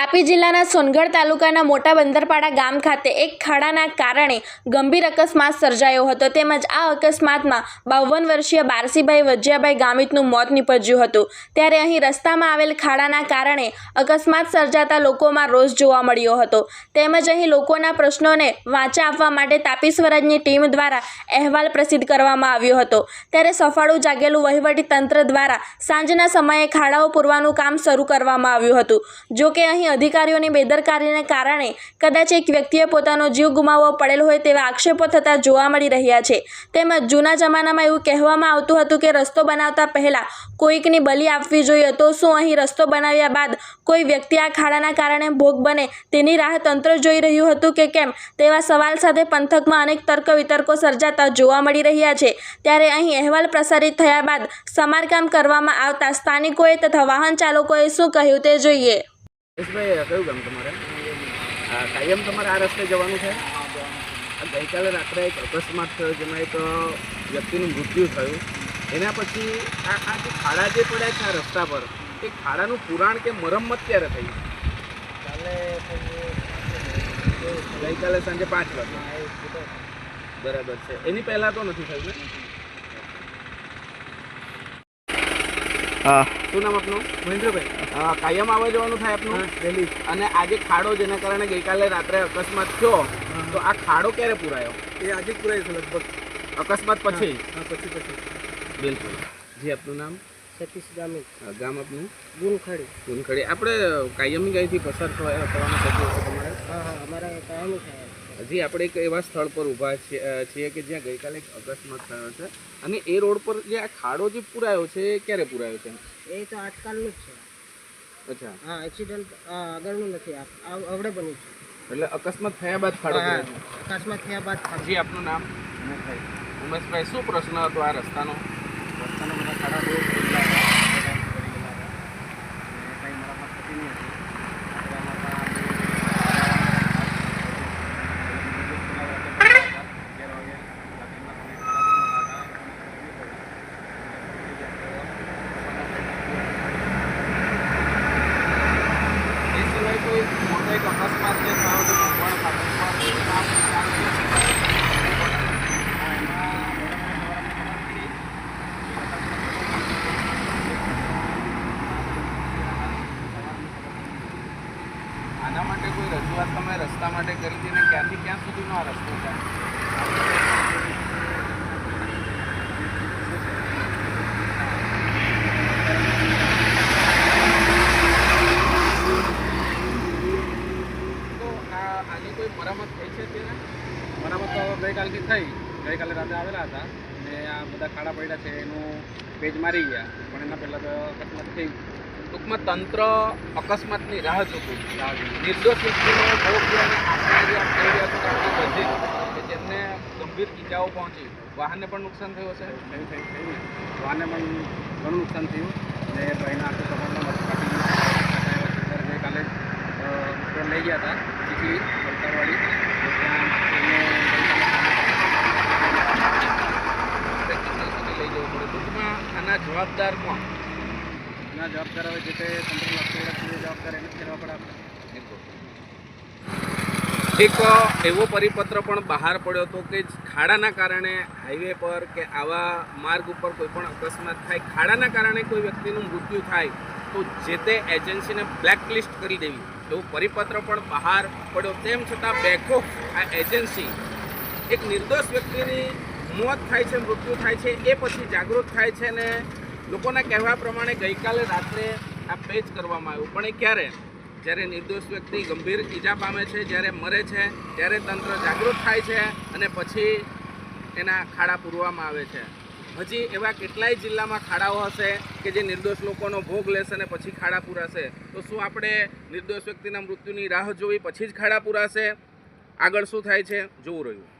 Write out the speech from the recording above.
તાપી જિલ્લાના સોનગઢ તાલુકાના મોટા બંદરપાડા ગામ ખાતે એક ખાડાના કારણે ગંભીર અકસ્માત સર્જાયો હતો. તેમજ આ અકસ્માતમાં બાવન વર્ષીય બારસીભાઈ વજિયાભાઈ ગામિતનું મોત નીપજ્યું હતું. ત્યારે અહીં રસ્તામાં આવેલ ખાડાના કારણે અકસ્માત સર્જાતા લોકોમાં રોષ જોવા મળ્યો હતો. તેમજ અહીં લોકોના પ્રશ્નોને વાંચા આપવા માટે તાપી સ્વરાજની ટીમ દ્વારા અહેવાલ પ્રસિદ્ધ કરવામાં આવ્યો હતો. ત્યારે સફાળું જાગેલું વહીવટી તંત્ર દ્વારા સાંજના સમયે ખાડાઓ પૂરવાનું કામ શરૂ કરવામાં આવ્યું હતું. જો કે અહીં અધિકારીઓની બેદરકારીને કારણે કદાચ એક વ્યક્તિએ પોતાનો જીવ ગુમાવવો પડેલ હોય તેવા આક્ષેપો થતા જોવા મળી રહ્યા છે. તેમજ જૂના જમાનામાં એવું કહેવામાં આવતું હતું કે રસ્તો બનાવતા પહેલાં કોઈકની બલી આપવી જોઈએ તો શું અહીં રસ્તો બનાવ્યા બાદ કોઈ વ્યક્તિ આ ખાડાના કારણે ભોગ બને તેની રાહ તંત્ર જોઈ રહ્યું હતું કે કેમ? તેવા સવાલ સાથે પંથકમાં અનેક તર્ક વિતર્કો સર્જાતા જોવા મળી રહ્યા છે. ત્યારે અહીં અહેવાલ પ્રસારિત થયા બાદ સમારકામ કરવામાં આવતા સ્થાનિકોએ તથા વાહન ચાલકોએ શું કહ્યું તે જોઈએ. યશભાઈ કયું ગામ તમારે? કાયમ તમારે આ રસ્તે જવાનું છે? ગઈકાલે રાત્રે એક અકસ્માત થયો જેમાં એક વ્યક્તિનું મૃત્યુ થયું. એના પછી આ આ જે ખાડા જે પડ્યા છે આ રસ્તા પર, એ ખાડાનું પુરાણ કે મરમ્મત ક્યારે થઈ? ગઈકાલે સાંજે પાંચ વાગે. બરાબર છે. એની પહેલાં તો નથી થયું ને હા શું નામ આપનું? મહેન્દ્રભાઈ. કાયમ આવવા જવાનું થાય આપનું? દિલ્હી અને આજે ખાડો જેના કારણે ગઈકાલે રાત્રે અકસ્માત થયો તો આ ખાડો ક્યારે પૂરાયો? એ આજે જ પુરાય છે લગભગ. અકસ્માત પછી? હા પછી પછી. બિલકુલ. જી આપનું નામ? સતીશ ગામી ગામ આપનું? ગુનખડી ગુનખડી આપણે કાયમી ગાયથી પસાર થવા થવાનું થતું તમારે? હા હા અમારા કાયમી થાય હજી આપણે એક એવા સ્થળ પર ઊભા છીએ કે જ્યાં ગઈકાલે એક અકસ્માત થયો છે. અને એ રોડ પર જે આ ખાડો જે પૂરાયો છે એ ક્યારે પૂરાયો છે? એ તો આજકાલનું જ છે. અચ્છા. હા એક્સિડન્ટ આગળનું નથી. આ આ અવડે બન્યું છે. એટલે અકસ્માત થયા બાદ ખાડો. અકસ્માત થયા બાદ જી આપનું નામ? ઉમેશભાઈ. શું પ્રશ્ન હતો આ રસ્તાનો? રસ્તાનો મને ખાડા બહુ ખુલ્લા હતા. કંઈ મરામત થતી નહીં હતી. એટલે અમારા એ સિવાય કોઈ મોટો એક અકસ્માત જે થયો હતો છે. આના માટે કોઈ રજૂઆત તમે રસ્તા માટે કરી હતી ને ક્યાંથી ક્યાં સુધીનો આ રસ્તો છે તો આ આની કોઈ મરામત થઈ છે અત્યારે મરામત તો ગઈકાલથી થઈ. ગઈકાલે રાતે આવેલા હતા ને આ બધા ખાડા પડ્યા છે એનું પેજ મારી ગયા. પણ એના પહેલાં તો અકસ્માત થઈ ટૂંકમાં તંત્ર અકસ્માતની રાહ જોતું નિર્દોષ વ્યક્તિનો ભોગ કે જેમને ગંભીર ઇજાઓ પહોંચી. વાહનને પણ નુકસાન થયું હશે? થઈ થઈ થઈ વાહનને પણ ઘણું નુકસાન થયું. ને ભાઈના આખું અ, ઉપર લઈ ગયા હતા. ચીખલી વલસાડવાળી તો ત્યાં એમને પ્રેક્ટિકલ સુધી લઈ જવું પડે ટૂંકમાં આના જવાબદાર કોણ એના જવાબદાર હવે જે તે તંત્ર લાગતું જવાબદાર એને ફેરવા પડે આપણે. એક એવો પરિપત્ર પણ બહાર પડ્યો હતો કે ખાડાના કારણે હાઈવે પર કે આવા માર્ગ ઉપર કોઈ પણ અકસ્માત થાય ખાડાના કારણે કોઈ વ્યક્તિનું મૃત્યુ થાય તો જે તે એજન્સીને બ્લેકલિસ્ટ કરી દેવી. એવો પરિપત્ર પણ બહાર પડ્યો. તેમ છતાં બેકો આ એજન્સી એક નિર્દોષ વ્યક્તિની મોત થાય છે મૃત્યુ થાય છે એ પછી જાગૃત થાય છે ને લોકોના કહેવા પ્રમાણે ગઈકાલે રાત્રે આ પેચ કરવામાં આવ્યું. પણ એ ક્યારે? જ્યારે નિર્દોષ વ્યક્તિ ગંભીર ઈજા પામે છે, જ્યારે મરે છે, ત્યારે તંત્ર જાગૃત થાય છે અને પછી એના ખાડા પૂરવામાં આવે છે. હજી એવા કેટલાય જિલ્લામાં ખાડાઓ હશે કે જે નિર્દોષ લોકોનો ભોગ લેશે અને પછી ખાડા પૂરાશે. તો શું આપણે નિર્દોષ વ્યક્તિના મૃત્યુની રાહ જોવી, પછી જ ખાડા પૂરાશે? આગળ શું થાય છે? જોવું રહ્યું.